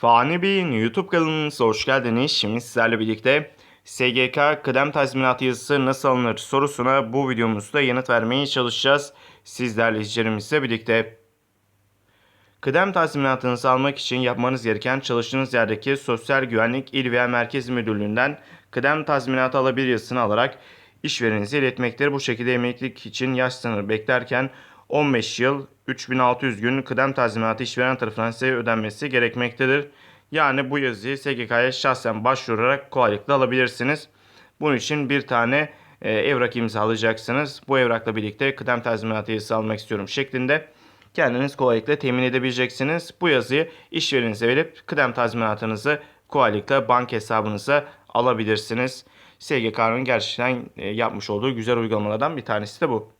Fani Bey'in YouTube kanalınıza hoş geldiniz. Şimdi sizlerle birlikte SGK kıdem tazminatı yazısı nasıl alınır sorusuna bu videomuzda yanıt vermeye çalışacağız. Sizlerle izleyicilerimizle birlikte. Kıdem tazminatınızı almak için yapmanız gereken çalıştığınız yerdeki Sosyal Güvenlik İl veya Merkez Müdürlüğü'nden kıdem tazminatı alabilir yazısını alarak işverenize iletmektir. Bu şekilde emeklilik için yaş sınırı beklerken 15 yıl 3600 gün kıdem tazminatı işveren tarafından size ödenmesi gerekmektedir. Yani bu yazıyı SGK'ya şahsen başvurarak kolaylıkla alabilirsiniz. Bunun için bir tane e, evrak imzalayacaksınız. Bu evrakla birlikte kıdem tazminatı yazısı almak istiyorum şeklinde kendiniz kolaylıkla temin edebileceksiniz. Bu yazıyı işverenize verip kıdem tazminatınızı kolaylıkla banka hesabınıza alabilirsiniz. SGK'nın gerçekten e, yapmış olduğu güzel uygulamalardan bir tanesi de bu.